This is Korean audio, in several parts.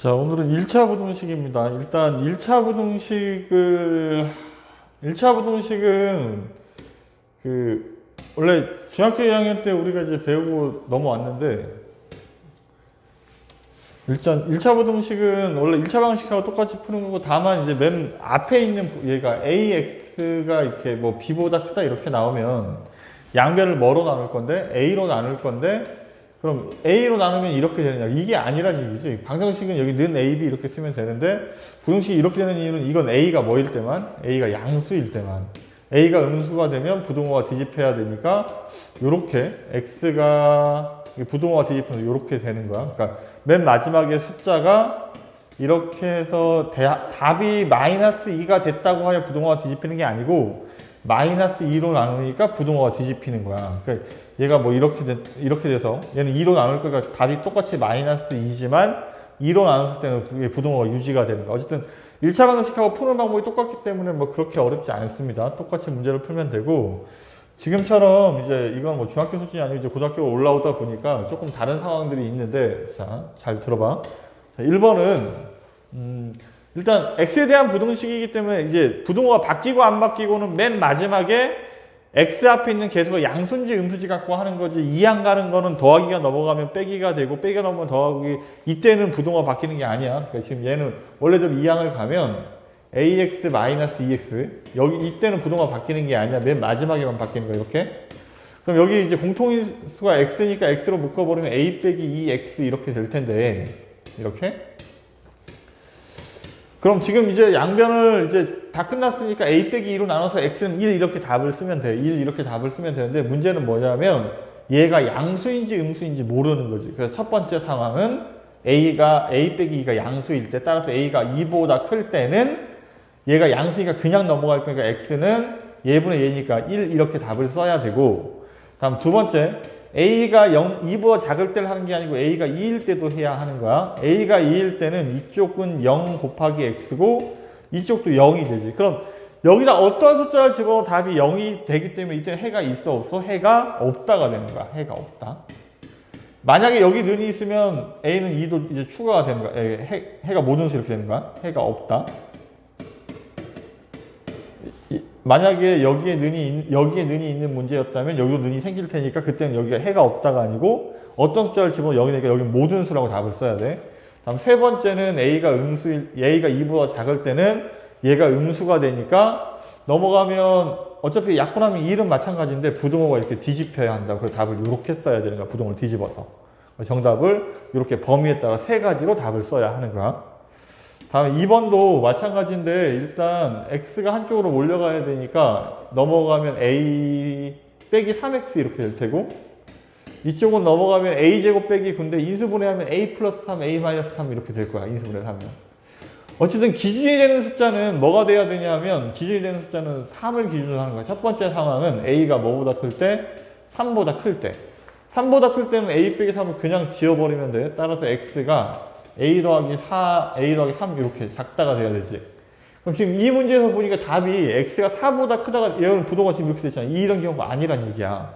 자, 오늘은 1차 부등식입니다. 일단 1차 부등식을 1차 부등식은 그 원래 중학교 2학년 때 우리가 이제 배우고 넘어왔는데 일단 1차 부등식은 원래 1차 방식하고 똑같이 푸는 거고 다만 이제 맨 앞에 있는 얘가 AX가 이렇게 뭐 B보다 크다 이렇게 나오면 양변을 뭐로 나눌 건데 A로 나눌 건데 그럼 A로 나누면 이렇게 되느냐? 이게 아니란 얘기지 방정식은 여기 는 AB 이렇게 쓰면 되는데 부등식이 이렇게 되는 이유는 이건 A가 뭐일 때만? A가 양수일 때만. A가 음수가 되면 부등호가 뒤집혀야 되니까 요렇게 X가 부등호가 뒤집히면 요렇게 되는 거야. 그러니까 맨 마지막에 숫자가 이렇게 해서 대, 답이 마이너스 2가 됐다고 하여 부등호가 뒤집히는 게 아니고 마이너스 2로 나누니까 부등호가 뒤집히는 거야. 그러니까 얘가 뭐 이렇게 돼, 이렇게 돼서 얘는 2로 나눌 거니까 답이 똑같이 마이너스 2지만 2로 나눴을 때는 부등호가 유지가 되는 거야. 어쨌든 1차 방식하고 푸는 방법이 똑같기 때문에 뭐 그렇게 어렵지 않습니다. 똑같이 문제를 풀면 되고 지금처럼 이제 이건 뭐 중학교 수준이 아니고 이제 고등학교 올라오다 보니까 조금 다른 상황들이 있는데 자, 잘 들어봐. 자, 1번은 음, 일단 x에 대한 부등식이기 때문에 이제 부등호가 바뀌고 안 바뀌고는 맨 마지막에 x 앞에 있는 계수가 양수인지 음수인지 갖고 하는 거지 이항 가는 거는 더하기가 넘어가면 빼기가 되고 빼기가 넘어가면 더하기 이때는 부등호가 바뀌는 게 아니야. 그러니까 지금 얘는 원래대로 이항을 가면 ax-2x 여기 이때는 부등호가 바뀌는 게 아니야. 맨 마지막에만 바뀌는 거야 이렇게. 그럼 여기 이제 공통인수가 x니까 x로 묶어버리면 a 빼기 2x 이렇게 될 텐데 이렇게 그럼 지금 이제 양변을 이제 다 끝났으니까 a 빼기 2로 나눠서 x는 1 이렇게 답을 쓰면 돼. 1 이렇게 답을 쓰면 되는데 문제는 뭐냐면 얘가 양수인지 음수인지 모르는 거지. 그래서 첫 번째 상황은 a가 a 빼기 2가 양수일 때 따라서 a가 2보다 클 때는 얘가 양수니까 그냥 넘어갈 거니까 x는 얘분의 얘니까 1 이렇게 답을 써야 되고 다음 두 번째 a가 0, 2보다 작을 때를 하는 게 아니고 a가 2일 때도 해야 하는 거야. a가 2일 때는 이쪽은 0 곱하기 x고 이쪽도 0이 되지. 그럼 여기다 어떤 숫자를 집어넣어 답이 0이 되기 때문에 이때는 해가 있어 없어? 해가 없다가 되는 거야. 해가 없다. 만약에 여기 는이 있으면 a는 2도 이제 추가가 되는 거야. 해, 해가 모든 수 이렇게 되는 거야. 해가 없다. 만약에 여기에 는이 여기에 는이 있는 문제였다면 여기도 는이 생길 테니까 그때는 여기가 해가 없다가 아니고 어떤 숫자를 집어 여기 내니까 여기 모든 수라고 답을 써야 돼. 다음 세 번째는 a가 음수 a가 2보다 작을 때는 얘가 음수가 되니까 넘어가면 어차피 약분하면 1은 마찬가지인데 부등호가 이렇게 뒤집혀야 한다. 그래서 답을 이렇게 써야 되는 거야. 부등호를 뒤집어서. 정답을 이렇게 범위에 따라 세 가지로 답을 써야 하는 거야. 다음 2번도 마찬가지인데 일단 x가 한쪽으로 몰려가야 되니까 넘어가면 a 빼기 3x 이렇게 될 테고 이쪽은 넘어가면 a제곱 빼기 9인데 인수분해하면 a 플러스 3, a 마이너스 3 이렇게 될 거야 인수분해를 하면. 어쨌든 기준이 되는 숫자는 뭐가 돼야 되냐면 기준이 되는 숫자는 3을 기준으로 하는 거야. 첫 번째 상황은 a가 뭐보다 클 때? 3보다 클 때. 3보다 클 때는 a 빼기 3을 그냥 지워버리면 돼. 따라서 x가 a 더하기 4, a 더하기 3 이렇게 작다가 돼야 되지. 그럼 지금 이 문제에서 보니까 답이 x가 4보다 크다가 얘는 부동호가 지금 이렇게 됐잖아. 이런 경우가 아니란 얘기야.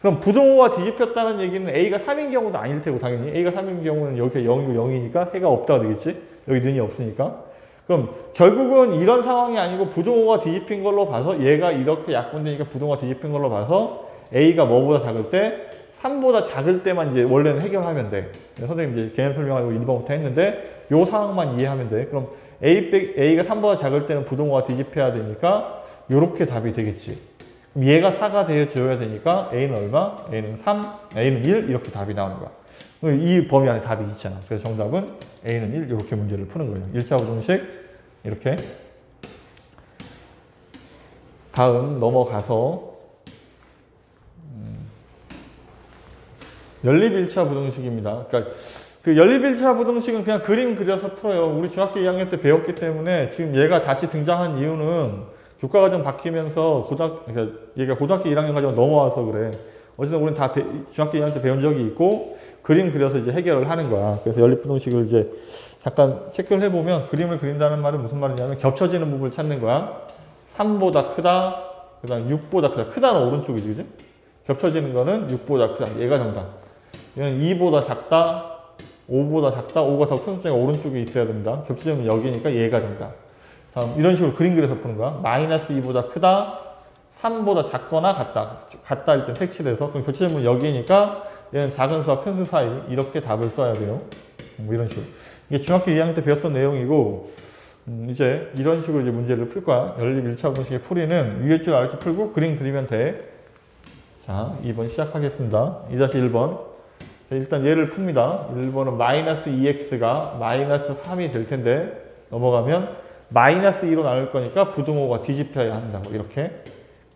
그럼 부동호가 뒤집혔다는 얘기는 a가 3인 경우도 아닐 테고 당연히 a가 3인 경우는 여기가 0이고 0이니까 해가 없다가 되겠지. 여기 는이 없으니까. 그럼 결국은 이런 상황이 아니고 부동호가 뒤집힌 걸로 봐서 얘가 이렇게 약분되니까 부동호가 뒤집힌 걸로 봐서 a가 뭐보다 작을 때 3보다 작을 때만 이제 원래는 해결하면 돼. 선생님 이제 개념 설명하고 1번부터 했는데 요 상황만 이해하면 돼. 그럼 A, A가 3보다 작을 때는 부동호가 뒤집혀야 되니까 요렇게 답이 되겠지. 그럼 얘가 4가 되어줘야 되니까 A는 얼마? A는 3, A는 1 이렇게 답이 나오는 거야. 이 범위 안에 답이 있잖아. 그래서 정답은 A는 1 이렇게 문제를 푸는 거예요. 1차 부등식 이렇게 다음 넘어가서 연립 1차 부등식입니다. 그러니까 그 연립 1차 부등식은 그냥 그림 그려서 풀어요. 우리 중학교 2학년 때 배웠기 때문에 지금 얘가 다시 등장한 이유는 교과과정 바뀌면서 고등 그러니까 얘가 고등학교 1학년 과정 넘어와서 그래. 어쨌든 우리는 다 배, 중학교 2학년 때 배운 적이 있고 그림 그려서 이제 해결을 하는 거야. 그래서 연립 부등식을 이제 잠깐 체크를 해보면 그림을 그린다는 말은 무슨 말이냐면 겹쳐지는 부분을 찾는 거야. 3보다 크다. 그 다음 6보다 크다. 크다는 오른쪽이지, 그지? 겹쳐지는 거는 6보다 크다. 얘가 정답. 얘는 2보다 작다. 5보다 작다, 5가 더 큰 숫자가 오른쪽에 있어야 된다. 겹쳐지면 여기니까 얘가 된다. 다음 이런 식으로 그림 그려서 푸는 거야. 마이너스 2보다 크다, 3보다 작거나 같다. 같다 할때 색칠해서 그럼 겹쳐지면 여기니까 얘는 작은 수와 큰 수 사이 이렇게 답을 써야 돼요. 뭐 이런 식으로. 이게 중학교 2학년 때 배웠던 내용이고 음, 이제 이런 식으로 이제 문제를 풀 거야. 연립 1차 공식의 풀이는 위에 줄 아래 줄 풀고 그림 그리면 돼. 자, 2번 시작하겠습니다. 2-1번. 일단 얘를 풉니다. 1번은 마이너스 2x가 마이너스 3이 될 텐데 넘어가면 마이너스 2로 나눌 거니까 부등호가 뒤집혀야 한다고 이렇게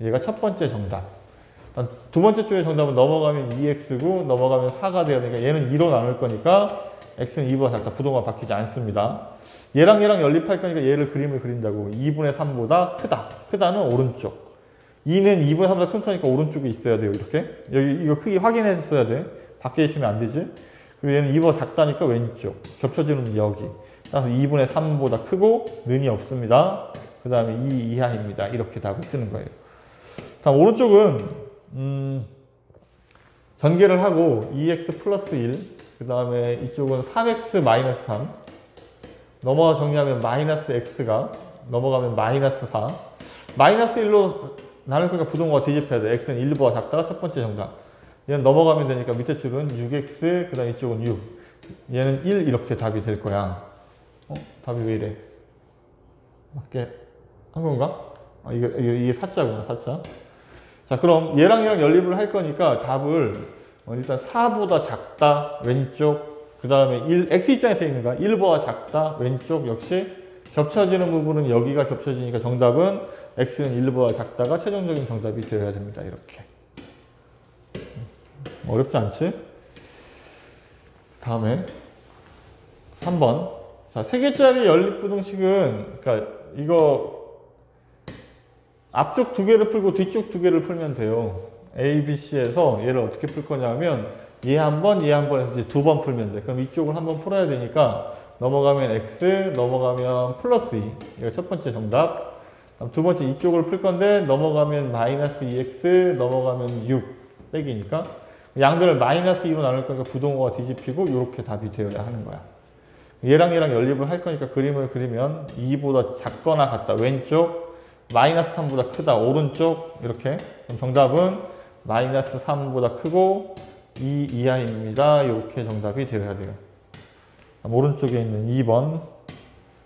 얘가 첫 번째 정답. 두 번째 줄의 정답은 넘어가면 2x고 넘어가면 4가 돼야 되니까 얘는 2로 나눌 거니까 x는 2보다 작다. 부등호가 바뀌지 않습니다. 얘랑 얘랑 연립할 거니까 얘를 그림을 그린다고 2분의 3보다 크다. 크다는 오른쪽. 2는 2분의 3보다 큰 수니까 오른쪽에 있어야 돼요. 이렇게. 여기 이거 크기 확인해서 써야 돼. 밖에 있으면 안 되지. 그리고 얘는 2보다 작다니까 왼쪽. 겹쳐지는 여기. 따라서 2분의 3보다 크고 는이 없습니다. 그 다음에 2 이하입니다. 이렇게 답을 쓰는 거예요. 다음 오른쪽은 음, 전개를 하고 2x 플러스 1. 그 다음에 이쪽은 3x 마이너스 3. 넘어가 정리하면 마이너스 x가 넘어가면 마이너스 4. 마이너스 1로 나눌 거니까 부동호가 뒤집혀야 돼. x는 1보다 작다가 첫 번째 정답. 얘는 넘어가면 되니까 밑에 줄은 6x, 그 다음 이쪽은 6. 얘는 1 이렇게 답이 될 거야. 어? 답이 왜 이래? 맞게 한 건가? 아, 이게, 이게, 이게 사자구나, 사자. 자, 그럼 얘랑 얘랑 연립을 할 거니까 답을 어, 일단 4보다 작다, 왼쪽. 그 다음에 1, x 입장에서 있는 거야. 1보다 작다, 왼쪽 역시. 겹쳐지는 부분은 여기가 겹쳐지니까 정답은 x는 1보다 작다가 최종적인 정답이 되어야 됩니다. 이렇게. 어렵지 않지? 다음에 3번. 자, 세 개짜리 연립부등식은, 그러니까 이거 앞쪽 두 개를 풀고 뒤쪽 두 개를 풀면 돼요. A, B, C에서 얘를 어떻게 풀 거냐면 얘 한 번, 얘 한 번 해서 이제 두 번 풀면 돼. 그럼 이쪽을 한 번 풀어야 되니까 넘어가면 X, 넘어가면 플러스 2. 이거 첫 번째 정답. 두 번째 이쪽을 풀 건데 넘어가면 마이너스 2X, 넘어가면 6 빼기니까 양들을 마이너스 2로 나눌 거니까 부동호가 뒤집히고 이렇게 답이 되어야 하는 거야. 얘랑 얘랑 연립을 할 거니까 그림을 그리면 2보다 작거나 같다. 왼쪽 마이너스 3보다 크다. 오른쪽 이렇게 그럼 정답은 마이너스 3보다 크고 2 이하입니다. 이렇게 정답이 되어야 돼요. 오른쪽에 있는 2번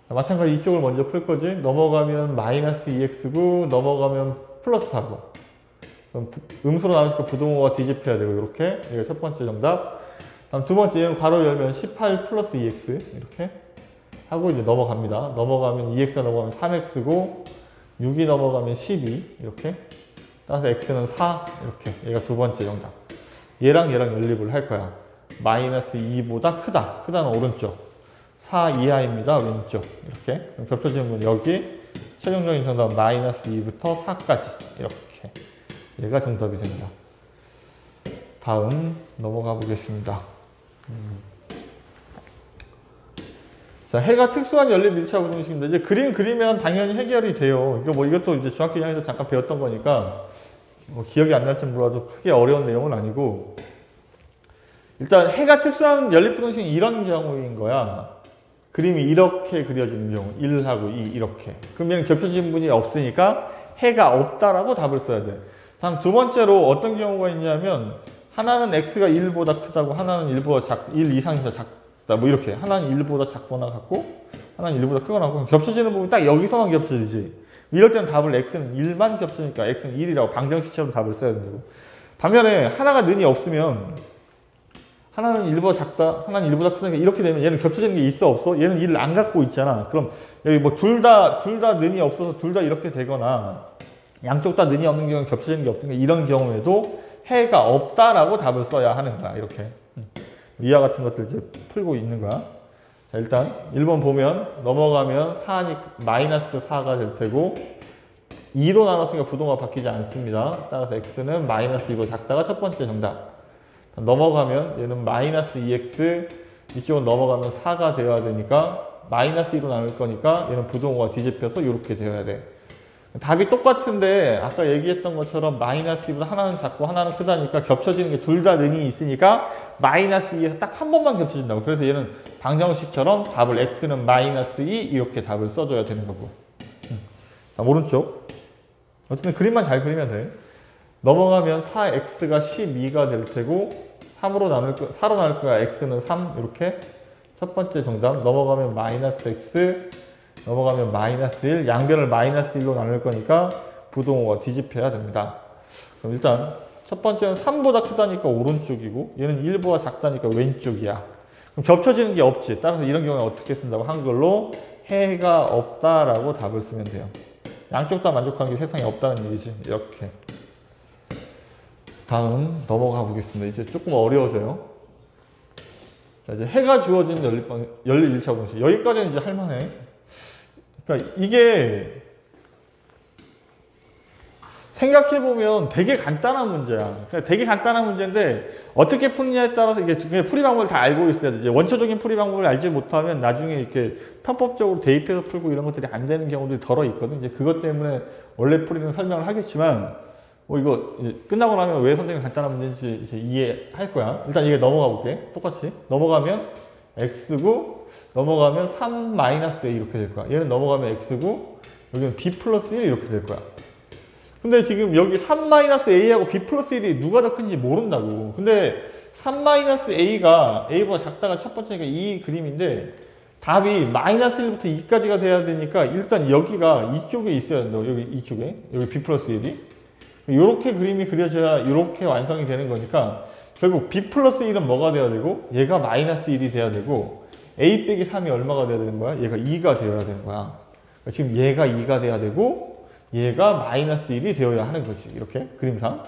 마찬가지 이쪽을 먼저 풀 거지. 넘어가면 마이너스 2x고 넘어가면 플러스 4고 그럼 부- 음수로 나누니까 부동호가 뒤집혀야 되고 이렇게 이게 첫 번째 정답. 다음 두 번째 괄호 열면 18 플러스 2x 이렇게 하고 이제 넘어갑니다. 넘어가면 2x가 넘어가면 3x고 6이 넘어가면 12 이렇게 따라서 x는 4 이렇게 얘가 두 번째 정답. 얘랑 얘랑 연립을 할 거야. 마이너스 2보다 크다. 크다는 오른쪽. 4 이하입니다. 왼쪽. 이렇게. 그럼 겹쳐지면 여기 최종적인 정답 마이너스 2부터 4까지 이렇게. 얘가 정답이 됩니다. 다음 넘어가 보겠습니다. 음. 자, 해가 특수한 연립 1차 부등식입니다. 이제 그림 그리면 당연히 해결이 돼요. 이거 뭐 이것도 이제 중학교 1학년에서 잠깐 배웠던 거니까 뭐 기억이 안 날지 몰라도 크게 어려운 내용은 아니고 일단 해가 특수한 연립 부등식은 이런 경우인 거야. 그림이 이렇게 그려지는 경우 1하고 2 이렇게. 그러면 겹쳐진 분이 없으니까 해가 없다라고 답을 써야 돼. 다음 두 번째로 어떤 경우가 있냐면 하나는 x가 1보다 크다고 하나는 1보다 작, 1 이상이 더 작다. 뭐 이렇게. 하나는 1보다 작거나 같고 하나는 1보다 크거나 같고 겹쳐지는 부분이 딱 여기서만 겹쳐지지. 이럴 때는 답을 x는 1만 겹쳐니까 x는 1이라고 방정식처럼 답을 써야 된다고. 반면에 하나가 는이 없으면 하나는 1보다 작다 하나는 1보다 크다니까 이렇게 되면 얘는 겹쳐지는 게 있어 없어? 얘는 1을 안 갖고 있잖아. 그럼 여기 뭐 둘 다 둘 다 는이 없어서 둘 다 이렇게 되거나 양쪽 다 는이 없는 경우는 겹쳐지는 게 없으니까 이런 경우에도 해가 없다라고 답을 써야 하는 거야. 이렇게. 음. 위와 같은 것들 이제 풀고 있는 거야. 자, 일단 1번 보면 넘어가면 4니 마이너스 4가 될 테고 2로 나눴으니까 부동호가 바뀌지 않습니다. 따라서 x는 마이너스 2로 작다가 첫 번째 정답. 넘어가면 얘는 마이너스 2x 이쪽은 넘어가면 4가 되어야 되니까 마이너스 2로 나눌 거니까 얘는 부동호가 뒤집혀서 이렇게 되어야 돼. 답이 똑같은데 아까 얘기했던 것처럼 마이너스 2보다 하나는 작고 하나는 크다니까 겹쳐지는 게 둘 다 능이 있으니까 마이너스 2에서 딱 한 번만 겹쳐진다고. 그래서 얘는 방정식처럼 답을 x는 마이너스 2 이렇게 답을 써줘야 되는 거고. 음. 자, 오른쪽. 어쨌든 그림만 잘 그리면 돼. 넘어가면 4x가 12가 될 테고 3으로 나눌 거, 4로 나눌 거야. x는 3 이렇게 첫 번째 정답. 넘어가면 마이너스 x 넘어가면 마이너스 1 양변을 마이너스 1로 나눌 거니까 부동호가 뒤집혀야 됩니다. 그럼 일단 첫 번째는 3보다 크다니까 오른쪽이고 얘는 1보다 작다니까 왼쪽이야. 그럼 겹쳐지는 게 없지. 따라서 이런 경우에 어떻게 쓴다고 한글로 해가 없다라고 답을 쓰면 돼요. 양쪽 다 만족하는 게 세상에 없다는 얘기지. 이렇게. 다음 넘어가 보겠습니다. 이제 조금 어려워져요. 자, 이제 해가 주어진 연립방, 연립 1차 공식. 여기까지는 이제 할만해. 그러니까 이게 생각해보면 되게 간단한 문제야. 그러니까 되게 간단한 문제인데 어떻게 푸느냐에 따라서 이게 풀이 방법을 다 알고 있어야 돼. 이제 원초적인 풀이 방법을 알지 못하면 나중에 이렇게 편법적으로 대입해서 풀고 이런 것들이 안 되는 경우들이 덜어 있거든. 이제 그것 때문에 원래 풀이는 설명을 하겠지만 뭐 이거 끝나고 나면 왜 선생님이 간단한 문제인지 이제 이해할 거야. 일단 이게 넘어가 볼게. 똑같이. 넘어가면 x고 넘어가면 3 마이너스 a 이렇게 될 거야. 얘는 넘어가면 x고 여기는 b 플러스 1 이렇게 될 거야. 근데 지금 여기 3 마이너스 a하고 b 플러스 1이 누가 더 큰지 모른다고. 근데 3 마이너스 a가 a보다 작다가 첫 번째니까 이 그림인데 답이 마이너스 1부터 2까지가 돼야 되니까 일단 여기가 이쪽에 있어야 된다고. 여기 이쪽에. 여기 b 플러스 1이. 이렇게 그림이 그려져야 이렇게 완성이 되는 거니까 결국 b 플러스 1은 뭐가 돼야 되고 얘가 마이너스 1이 돼야 되고 a 빼기 3이 얼마가 돼야 되는 거야? 얘가 2가 되어야 되는 거야. 그러니까 지금 얘가 2가 돼야 되고 얘가 마이너스 1이 되어야 하는 거지. 이렇게 그림상.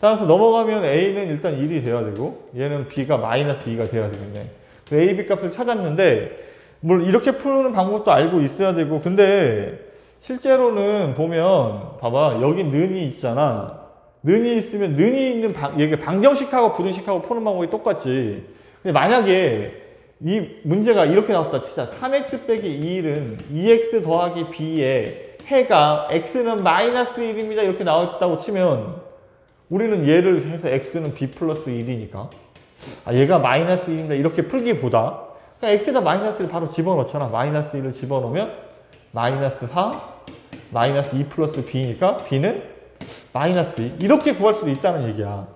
따라서 넘어가면 a는 일단 1이 돼야 되고 얘는 b가 마이너스 2가 돼야 되겠네. 그 a, b 값을 찾았는데 물론 이렇게 푸는 방법도 알고 있어야 되고 근데 실제로는 보면 봐봐 여기 는이 있잖아. 는이 있으면 는이 있는 방, 여기 방정식하고 부등식하고 푸는 방법이 똑같지. 근데 만약에 이 문제가 이렇게 나왔다 치자. 3x 빼기 2는 2x 더하기 b에 해가 x는 마이너스 1입니다. 이렇게 나왔다고 치면 우리는 얘를 해서 x는 b 플러스 1이니까. 아 얘가 마이너스 1입니다. 이렇게 풀기보다. 그냥 x에다 마이너스 1 바로 집어넣잖아. 마이너스 1을 집어넣으면 마이너스 4 마이너스 2 플러스 b니까 b는 마이너스 2 이렇게 구할 수도 있다는 얘기야.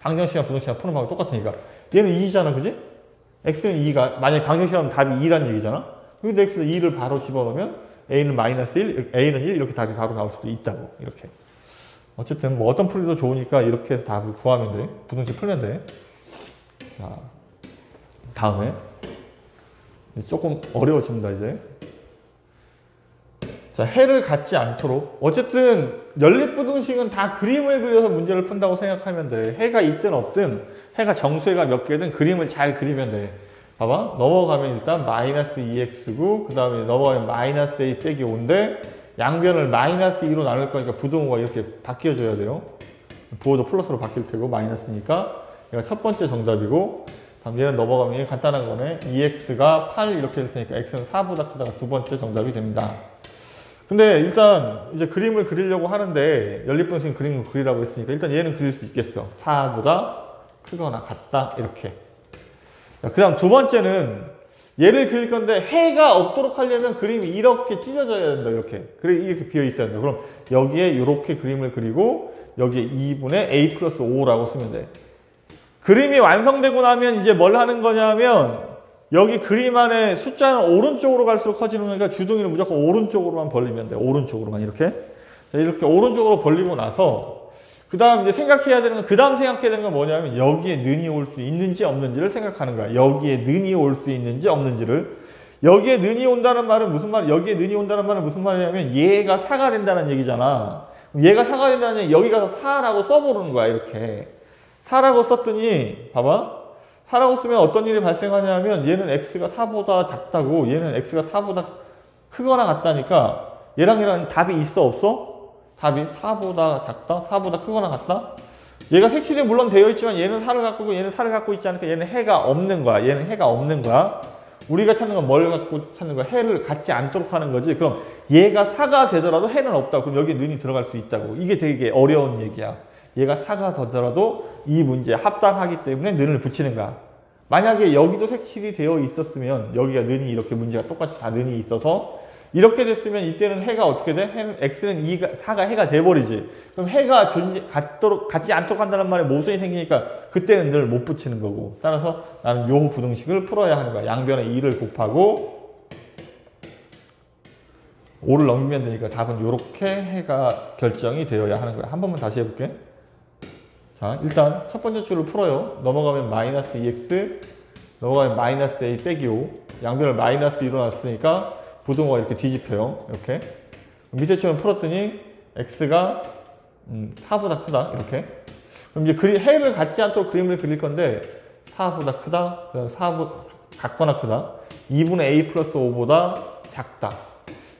방정식이랑 부등식이랑 푸는 방법이 똑같으니까. 얘는 2잖아 그지? X는 2가 만약에 방정식이라면 답이 2라는 얘기잖아? 근데 x는 2를 바로 집어넣으면 a는 마이너스 1, a는 1 이렇게 답이 바로 나올 수도 있다고 이렇게. 어쨌든 뭐 어떤 풀이도 좋으니까 이렇게 해서 답을 구하면 돼. 부등식 풀면 돼. 자, 다음에. 조금 어려워집니다 이제. 자 해를 갖지 않도록. 어쨌든 연립부등식은 다 그림을 그려서 문제를 푼다고 생각하면 돼. 해가 있든 없든 해가 정수해가 몇 개든 그림을 잘 그리면 돼. 봐봐. 넘어가면 일단 마이너스 2x고 그 다음에 넘어가면 마이너스 a 빼기 5인데 양변을 마이너스 2로 나눌 거니까 부등호가 이렇게 바뀌어줘야 돼요. 부호도 플러스로 바뀔 테고 마이너스니까. 얘가 첫 번째 정답이고 다음 얘는 넘어가면 간단한 거네. 2x가 8 이렇게 될 테니까 x는 4보다 크다가 두 번째 정답이 됩니다. 근데 일단 이제 그림을 그리려고 하는데 연립분식 그림을 그리라고 했으니까 일단 얘는 그릴 수 있겠어. 4보다 크거나 같다? 이렇게. 그 다음 두 번째는 얘를 그릴 건데 해가 없도록 하려면 그림이 이렇게 찢어져야 된다 이렇게. 그래 이렇게 비어 있어야 된다. 그럼 여기에 이렇게 그림을 그리고 여기에 2분의 a 플러스 5라고 쓰면 돼. 그림이 완성되고 나면 이제 뭘 하는 거냐면 여기 그림 안에 숫자는 오른쪽으로 갈수록 커지는 거니까 주둥이를 무조건 오른쪽으로만 벌리면 돼. 오른쪽으로만 이렇게. 자, 이렇게 오른쪽으로 벌리고 나서 그 다음 이제 생각해야 되는 건, 그 다음 생각해야 되는 건 뭐냐면 여기에 는이 올 수 있는지 없는지를 생각하는 거야. 여기에 는이 올 수 있는지 없는지를. 여기에 는이 온다는 말은 무슨 말, 여기에 는이 온다는 말은 무슨 말이냐면 얘가 4가 된다는 얘기잖아. 얘가 4가 된다는 얘기, 여기 가서 4라고 써보는 거야, 이렇게. 4라고 썼더니, 봐봐. 4라고 쓰면 어떤 일이 발생하냐면 얘는 x가 4보다 작다고 얘는 x가 4보다 크거나 같다니까 얘랑 얘랑 답이 있어, 없어? 답이 4보다 작다? 4보다 크거나 같다? 얘가 색칠이 물론 되어 있지만 얘는 4를 갖고 있고 얘는 4를 갖고 있지 않으니까 얘는 해가 없는 거야. 얘는 해가 없는 거야. 우리가 찾는 건 뭘 갖고 찾는 거야? 해를 갖지 않도록 하는 거지. 그럼 얘가 4가 되더라도 해는 없다. 그럼 여기 는이 들어갈 수 있다고. 이게 되게 어려운 얘기야. 얘가 4가 되더라도 이 문제에 합당하기 때문에 는을 붙이는 거야. 만약에 여기도 색칠이 되어 있었으면 여기가 는이 이렇게 문제가 똑같이 다 는이 있어서 이렇게 됐으면 이때는 해가 어떻게 돼? 해는 x는 2가 4가 해가 돼 버리지. 그럼 해가 존재 갖도록 갖지 않도록 한다는 말에 모순이 생기니까 그때는 늘 못 붙이는 거고. 따라서 나는 요 부등식을 풀어야 하는 거야. 양변에 2를 곱하고 5를 넘기면 되니까 답은 이렇게 해가 결정이 되어야 하는 거야. 한 번만 다시 해볼게. 자, 일단 첫 번째 줄을 풀어요. 넘어가면 마이너스 2x, 넘어가면 마이너스 a 빼기 5. 양변을 마이너스 2로 놨으니까 부동호가 이렇게 뒤집혀요. 이렇게. 밑에 줄은 풀었더니 x가 음, 4보다 크다. 이렇게. 그럼 이제 그리, 해를 갖지 않도록 그림을 그릴 건데 4보다 크다. 그다음 4보 같거나 크다. 2분의 a 플러스 5보다 작다.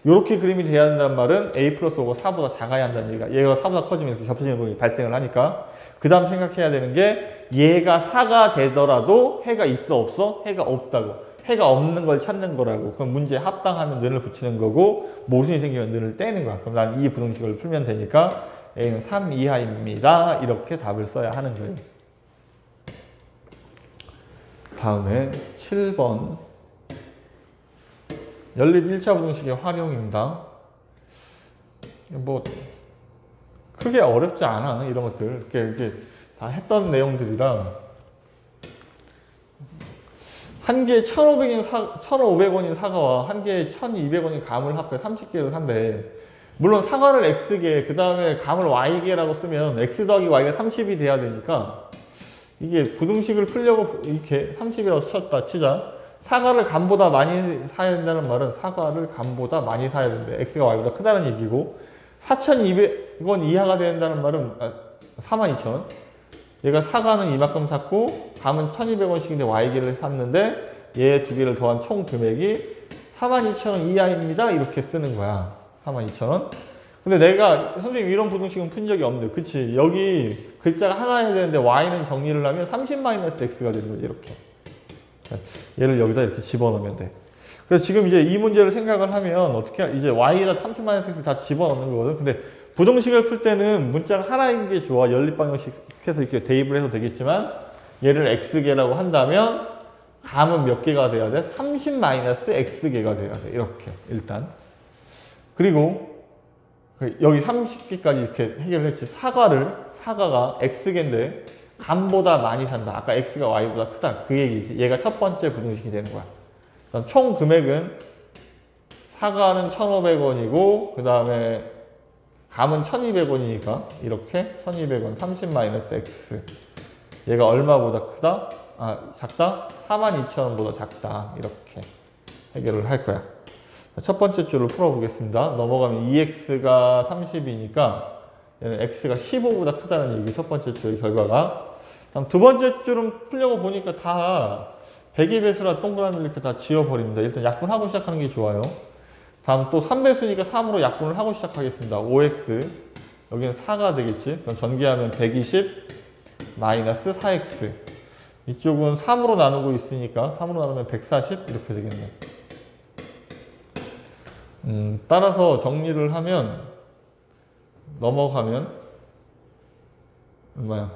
이렇게 그림이 돼야 한다는 말은 a 플러스 5가 4보다 작아야 한다는 얘기가 얘가 4보다 커지면 이렇게 겹쳐지는 부분이 발생을 하니까 그 다음 생각해야 되는 게 얘가 4가 되더라도 해가 있어 없어? 해가 없다고 해가 없는 걸 찾는 거라고. 그럼 문제에 합당하면 는을 붙이는 거고 모순이 생기면 는을 떼는 거야. 그럼 난 이 부등식을 풀면 되니까 a는 3 이하입니다. 이렇게 답을 써야 하는 거예요. 다음에 7번. 연립 1차 부등식의 활용입니다. 뭐 크게 어렵지 않아 이런 것들. 이렇게, 이렇게 다 했던 내용들이라 한 개에 1,500원, 사, 1,500원인 사과와 한 개에 1,200원인 감을 합해 30개를 산대. 물론 사과를 X개, 그 다음에 감을 Y개라고 쓰면 X 더하기 Y가 30이 돼야 되니까 이게 부등식을 풀려고 이렇게 30이라고 쳤다 치자. 사과를 감보다 많이 사야 된다는 말은 사과를 감보다 많이 사야 된대. X가 Y보다 크다는 얘기고 4,200원 이하가 된다는 말은 아, 42,000원. 얘가 사과는 이만큼 샀고 감은 1,200원씩인데 Y개를 샀는데 얘 두 개를 더한 총 금액이 42,000원 이하입니다. 이렇게 쓰는 거야. 42,000원. 근데 내가 선생님 이런 부등식은 푼 적이 없는데 그치 여기 글자가 하나 해야 되는데 Y는 정리를 하면 30-X가 되는 거지 이렇게. 얘를 여기다 이렇게 집어넣으면 돼. 그래서 지금 이제 이 문제를 생각을 하면 어떻게 이제 y에다 30-x를 다 집어넣는 거거든. 근데 부등식을 풀 때는 문자가 하나인 게 좋아. 연립 방정식 해서 이렇게 대입을 해도 되겠지만 얘를 x개라고 한다면 감은 몇 개가 돼야 돼? 30-x개가 돼야 돼. 이렇게 일단. 그리고 여기 30개까지 이렇게 해결했지. 사과를 사과가 x개인데 감보다 많이 산다. 아까 x가 y보다 크다. 그 얘기지. 얘가 첫 번째 부등식이 되는 거야. 그럼 총 금액은 사과는 1,500원이고 그 다음에 감은 1,200원이니까 이렇게 1,200원 30-x 얘가 얼마보다 크다? 아 작다? 42,000원보다 작다. 이렇게 해결을 할 거야. 첫 번째 줄을 풀어보겠습니다. 넘어가면 2x가 30이니까 얘는 x가 15보다 크다는 얘기 첫 번째 줄 결과가 두 번째 줄은 풀려고 보니까 다 배기배수라 동그라미 이렇게 다 지워버립니다. 일단 약분하고 시작하는 게 좋아요. 다음 또 3배수니까 3으로 약분을 하고 시작하겠습니다. 5x 여기는 4가 되겠지. 그럼 전개하면 120 마이너스 4x 이쪽은 3으로 나누고 있으니까 3으로 나누면 140 이렇게 되겠네. 음, 따라서 정리를 하면 넘어가면 얼마야?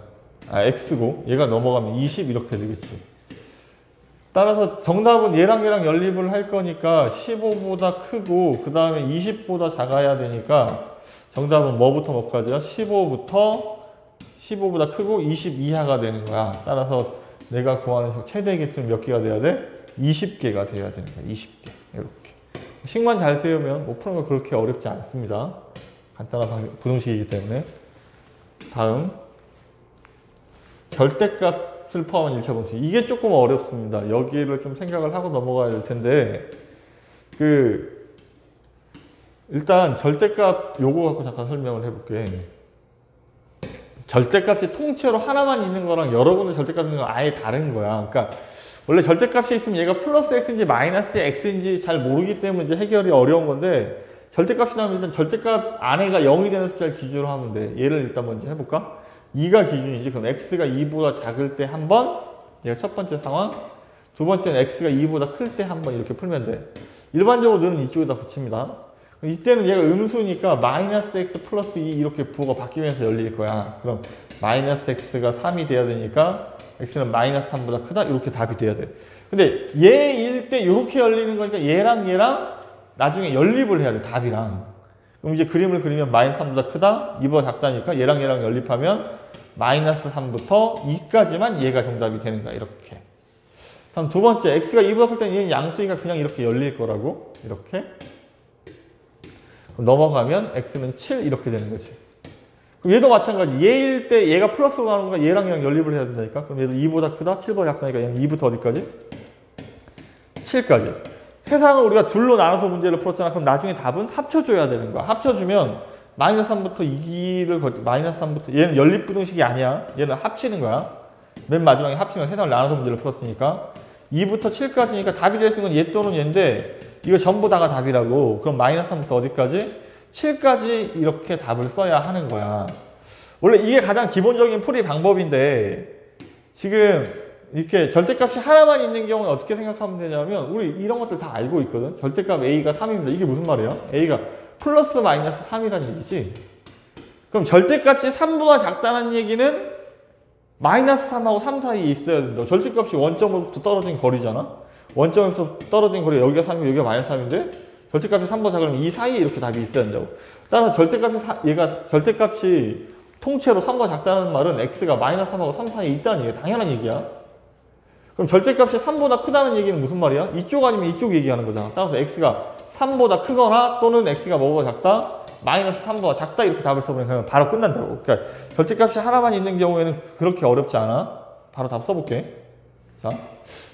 아, x고 얘가 넘어가면 20 이렇게 되겠지. 따라서 정답은 얘랑 얘랑 연립을 할 거니까 15보다 크고 그 다음에 20보다 작아야 되니까 정답은 뭐부터 뭐까지야? 15부터 15보다 크고 20 이하가 되는 거야. 따라서 내가 구하는 최대 개수는 몇 개가 돼야 돼? 20개가 돼야 되는 거야. 20개. 이렇게. 식만 잘 세우면 뭐 푸는 거 그렇게 어렵지 않습니다. 간단한 부등식이기 때문에. 다음. 절대값을 포함한 1차 분식. 이게 조금 어렵습니다. 여기를 좀 생각을 하고 넘어가야 될 텐데, 그, 일단 절대값 요거 갖고 잠깐 설명을 해볼게. 절대값이 통째로 하나만 있는 거랑 여러 군데 절대값이 있는 건 아예 다른 거야. 그러니까 원래 절대값이 있으면 얘가 플러스 x인지 마이너스 x인지 잘 모르기 때문에 이제 해결이 어려운 건데 절대값이 나오면 일단 절대값 안에가 0이 되는 숫자를 기준으로 하면 돼. 얘를 일단 먼저 해볼까? 2가 기준이지. 그럼 x가 2보다 작을 때 한 번, 얘가 첫 번째 상황. 두 번째는 x가 2보다 클 때 한 번 이렇게 풀면 돼. 일반적으로 너는 이쪽에다 붙입니다. 이때는 얘가 음수니까 마이너스 x 플러스 2 이렇게 부호가 바뀌면서 열릴 거야. 그럼 마이너스 x가 3이 돼야 되니까 x는 마이너스 3보다 크다 이렇게 답이 돼야 돼. 근데 얘일 때 이렇게 열리는 거니까 얘랑 얘랑 나중에 연립을 해야 돼 답이랑. 그럼 이제 그림을 그리면 마이너스 3보다 크다 2보다 작다니까 얘랑 얘랑 연립하면 마이너스 3부터 2까지만 얘가 정답이 되는 거야 이렇게. 다음 두 번째 x가 2보다 클 때는 얘는 양수니까 그냥 이렇게 열릴 거라고 이렇게. 넘어가면 x는 7 이렇게 되는 거지. 그럼 얘도 마찬가지. 얘일 때 얘가 플러스 가는 거가 얘랑 얘랑 연립을 해야 된다니까. 그럼 얘도 2보다 크다, 7보다 작다니까 얘는 2부터 어디까지? 7까지. 세상을 우리가 둘로 나눠서 문제를 풀었잖아. 그럼 나중에 답은 합쳐줘야 되는 거야. 합쳐주면 마이너스 3부터 2를 거 마이너스 3부터 얘는 연립부등식이 아니야. 얘는 합치는 거야. 맨 마지막에 합치면 세상을 나눠서 문제를 풀었으니까 2부터 7까지니까 답이 될 수 있는 건 얘 또는 얘인데 이거 전부 다가 답이라고. 그럼 마이너스 3부터 어디까지? 7까지 이렇게 답을 써야 하는 거야. 원래 이게 가장 기본적인 풀이 방법인데 지금 이렇게 절대값이 하나만 있는 경우는 어떻게 생각하면 되냐면 우리 이런 것들 다 알고 있거든. 절대값 a가 3입니다. 이게 무슨 말이야? a가 플러스 마이너스 3이라는 얘기지. 그럼 절대값이 3보다 작다는 얘기는 마이너스 3하고 3 사이에 있어야 된다. 절대값이 원점으로부터 떨어진 거리잖아. 원점에서 떨어진 거리 여기가 3이고 여기가 마이너스 3인데 절대값이 3보다 작으면 이 사이에 이렇게 답이 있어야 된다고. 따라서 절대값이 사- 얘가 절대값이 통째로 3보다 작다는 말은 x가 마이너스 3하고 3 사이에 있다는 얘기야. 당연한 얘기야. 그럼 절대값이 3보다 크다는 얘기는 무슨 말이야? 이쪽 아니면 이쪽 얘기하는 거잖아. 따라서 x가 3보다 크거나 또는 x가 뭐보다 작다? 마이너스 3보다 작다 이렇게 답을 그냥 바로 끝난다고. 그러니까 절대값이 하나만 있는 경우에는 그렇게 어렵지 않아. 바로 답 써볼게. 자,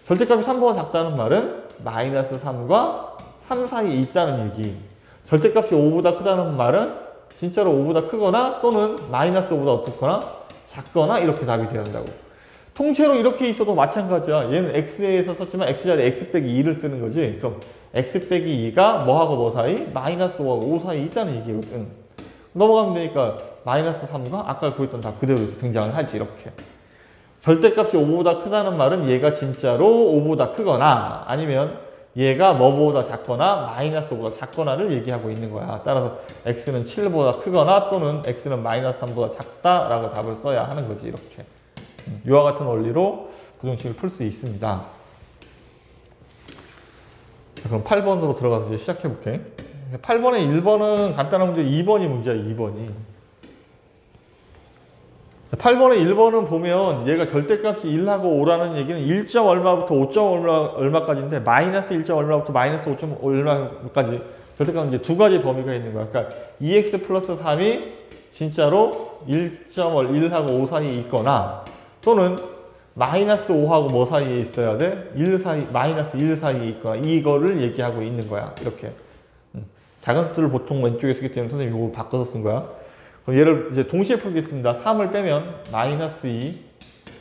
절대값이 3보다 작다는 말은 마이너스 3과 3 사이에 있다는 얘기. 절대값이 5보다 크다는 말은 진짜로 5보다 크거나 또는 마이너스 5보다 어떻거나 작거나 이렇게 답이 되어야 한다고. 통째로 이렇게 있어도 마찬가지야. 얘는 x에서 썼지만 x자리에 x 빼기 2를 쓰는 거지. 그럼 x 빼기 2가 뭐하고 뭐 사이? 마이너스 5하고 5 사이에 있다는 얘기거든. 넘어가면 되니까 마이너스 3과 아까 구했던 답 그대로 등장을 하지 이렇게. 절대값이 5보다 크다는 말은 얘가 진짜로 5보다 크거나 아니면 얘가 뭐보다 작거나 마이너스 5보다 작거나를 얘기하고 있는 거야. 따라서 x는 7보다 크거나 또는 x는 마이너스 3보다 작다라고 답을 써야 하는 거지 이렇게. 음, 이와 같은 원리로 부등식을 풀 수 있습니다. 자, 그럼 8번으로 들어가서 이제 시작해 볼게. 8번에 1번은 간단한 문제, 2번이 문제야, 2번이. 8번에 1번은 보면 얘가 절대값이 1하고 5라는 얘기는 1점 얼마부터 5점 얼마, 얼마 까지인데 마이너스 1점 얼마부터 마이너스 5점 얼마까지 절대값은 이제 두 가지 범위가 있는 거야. 그러니까 2x 플러스 3이 진짜로 1.1하고 5 사이에 있거나 또는 마이너스 5하고 뭐 사이에 있어야 돼? 1 사이, 마이너스 1 사이에 있거나 이거를 얘기하고 있는 거야. 이렇게. 음. 작은 숫자를 보통 왼쪽에 쓰기 때문에 선생님이 이거 바꿔서 쓴 거야. 그럼 얘를 이제 동시에 풀겠습니다. 3을 빼면 마이너스 2,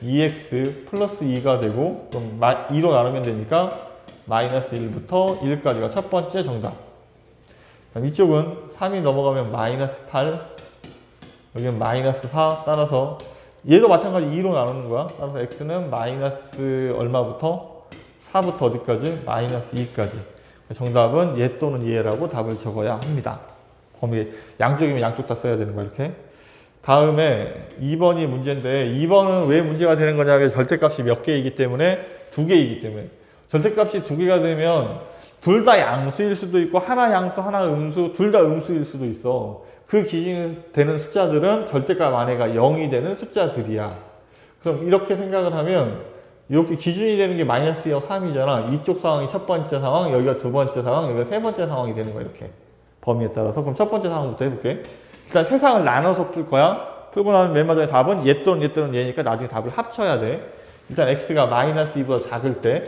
2x 플러스 2가 되고 그럼 2로 나누면 되니까 마이너스 1부터 1까지가 첫 번째 정답. 그럼 이쪽은 3이 넘어가면 마이너스 8, 여기는 마이너스 4 따라서 얘도 마찬가지 2로 나누는 거야. 따라서 x는 마이너스 얼마부터 4부터 어디까지? 마이너스 2까지. 정답은 얘 또는 얘라고 답을 적어야 합니다. 범위 양쪽이면 양쪽 다 써야 되는 거야 이렇게. 다음에 2번이 문제인데 2번은 왜 문제가 되는 거냐면 절대값이 몇 개이기 때문에 두 개이기 때문에 절대값이 두 개가 되면 둘 다 양수일 수도 있고 하나 양수 하나 음수 둘 다 음수일 수도 있어. 그 기준이 되는 숫자들은 절대값 안에가 0이 되는 숫자들이야. 그럼 이렇게 생각을 하면 이렇게 기준이 되는 게 마이너스 2와 3이잖아. 이쪽 상황이 첫 번째 상황, 여기가 두 번째 상황, 여기가 세 번째 상황이 되는 거야 이렇게. 범위에 따라서 그럼 첫 번째 상황부터 해볼게. 일단 세상을 나눠서 풀 거야. 풀고 나면 맨 마지막에 답은 얘 또는 얘 또는 얘니까 나중에 답을 합쳐야 돼. 일단 x가 마이너스 2보다 작을 때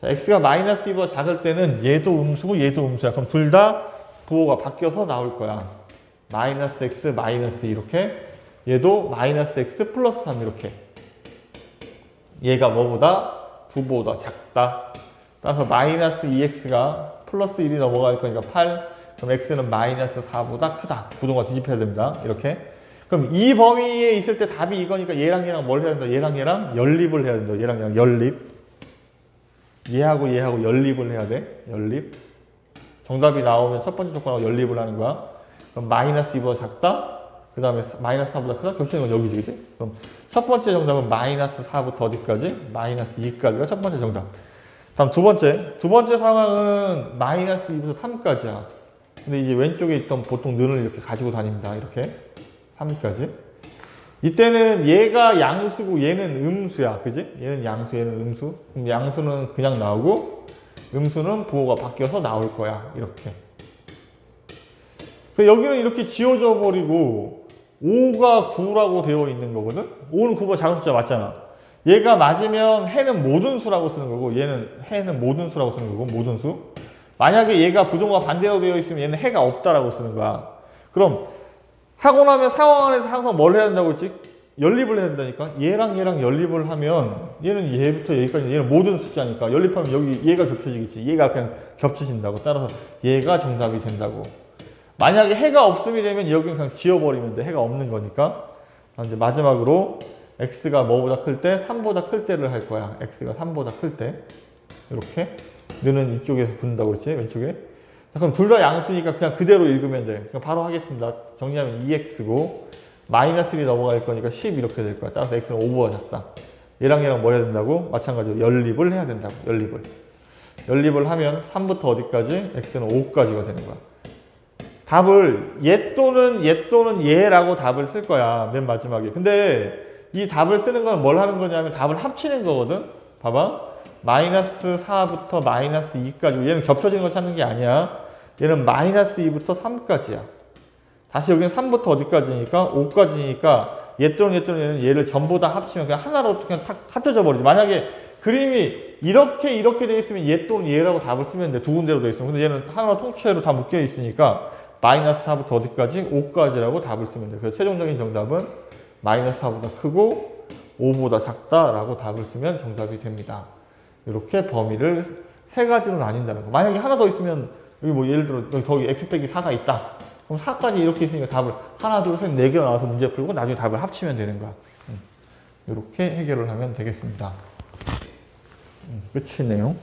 자, x가 마이너스 2보다 작을 때는 얘도 음수고 얘도 음수야. 그럼 둘 다 부호가 바뀌어서 나올 거야. 마이너스 x 마이너스 이렇게 얘도 마이너스 x 플러스 3 이렇게 얘가 뭐보다 9보다 작다. 따라서 마이너스 2x가 플러스 1이 넘어갈 거니까 8 그럼 x는 마이너스 4보다 크다. 구동과 뒤집혀야 됩니다. 이렇게. 그럼 이 범위에 있을 때 답이 이거니까 얘랑 얘랑 뭘 해야 된다? 얘랑 얘랑 연립을 해야 된다. 얘랑 얘랑 연립. 얘하고 얘하고 연립을 해야 돼. 연립. 정답이 나오면 첫 번째 조건하고 연립을 하는 거야. 그럼 마이너스 2보다 작다. 그 다음에 마이너스 4보다 크다. 겹치는 건 여기지, 그지? 그럼 첫 번째 정답은 마이너스 4부터 어디까지? 마이너스 2까지가 첫 번째 정답. 다음 두 번째. 두 번째 상황은 마이너스 2부터 3까지야. 근데 이제 왼쪽에 있던 보통 는을 이렇게 가지고 다닙니다. 이렇게. 3까지. 이때는 얘가 양수고 얘는 음수야. 그지? 얘는 양수, 얘는 음수. 그럼 양수는 그냥 나오고 음수는 부호가 바뀌어서 나올 거야. 이렇게. 그래서 여기는 이렇게 지워져 버리고 5가 9라고 되어 있는 거거든? 5는 9보다 작은 숫자 맞잖아. 얘가 맞으면 해는 모든 수라고 쓰는 거고 얘는 해는 모든 수라고 쓰는 거고 모든 수. 만약에 얘가 부동과 반대로 되어 있으면 얘는 해가 없다라고 쓰는 거야. 그럼 하고 나면 상황 안에서 항상 뭘 해야 된다고 했지? 연립을 해야 된다니까? 얘랑 얘랑 연립을 하면 얘는 얘부터 여기까지 얘는 모든 숫자니까 연립하면 여기 얘가 겹쳐지겠지. 얘가 그냥 겹쳐진다고. 따라서 얘가 정답이 된다고. 만약에 해가 없음이 되면 여기는 그냥 지워버리면 돼. 해가 없는 거니까. 아, 이제 마지막으로 x가 뭐보다 클 때? 3보다 클 때를 할 거야. x가 3보다 클 때. 이렇게. 너는 이쪽에서 붙는다고 그랬지? 왼쪽에. 자, 그럼 둘 다 양수니까 그냥 그대로 읽으면 돼. 그냥 바로 하겠습니다. 정리하면 2x고, 마이너스 1이 넘어갈 거니까 10 이렇게 될 거야. 따라서 x는 5보다 작다. 얘랑 얘랑 뭐 해야 된다고? 마찬가지로 연립을 해야 된다고. 연립을. 연립을 하면 3부터 어디까지? x는 5까지가 되는 거야. 답을 얘 또는 얘 또는 얘라고 답을 쓸 거야. 맨 마지막에. 근데 이 답을 쓰는 건 뭘 하는 거냐면 답을 합치는 거거든. 봐봐. 마이너스 4부터 마이너스 2까지. 얘는 겹쳐지는 걸 찾는 게 아니야. 얘는 마이너스 2부터 3까지야. 다시 여기는 3부터 어디까지니까? 5까지니까 얘 또는 얘 또는 얘는 얘를 전부 다 합치면 그냥 하나로 그냥 탁 합쳐져 버리지. 만약에 그림이 이렇게 이렇게 돼 있으면 얘 또는 얘라고 답을 쓰면 돼. 두 군데로 돼 있으면. 근데 얘는 하나 통째로 다 묶여 있으니까 마이너스 4부터 어디까지? 5까지라고 답을 쓰면 돼. 그래서 최종적인 정답은 마이너스 4보다 크고 5보다 작다라고 답을 쓰면 정답이 됩니다. 이렇게 범위를 세 가지로 나뉜다는 거. 만약에 하나 더 있으면 여기 뭐 예를 들어 여기 더 x 빼기 4가 있다. 그럼 4까지 이렇게 있으니까 답을 하나, 둘, 셋, 네 개로 나와서 문제 풀고 나중에 답을 합치면 되는 거야. 음. 이렇게 해결을 하면 되겠습니다. 음, 끝이네요.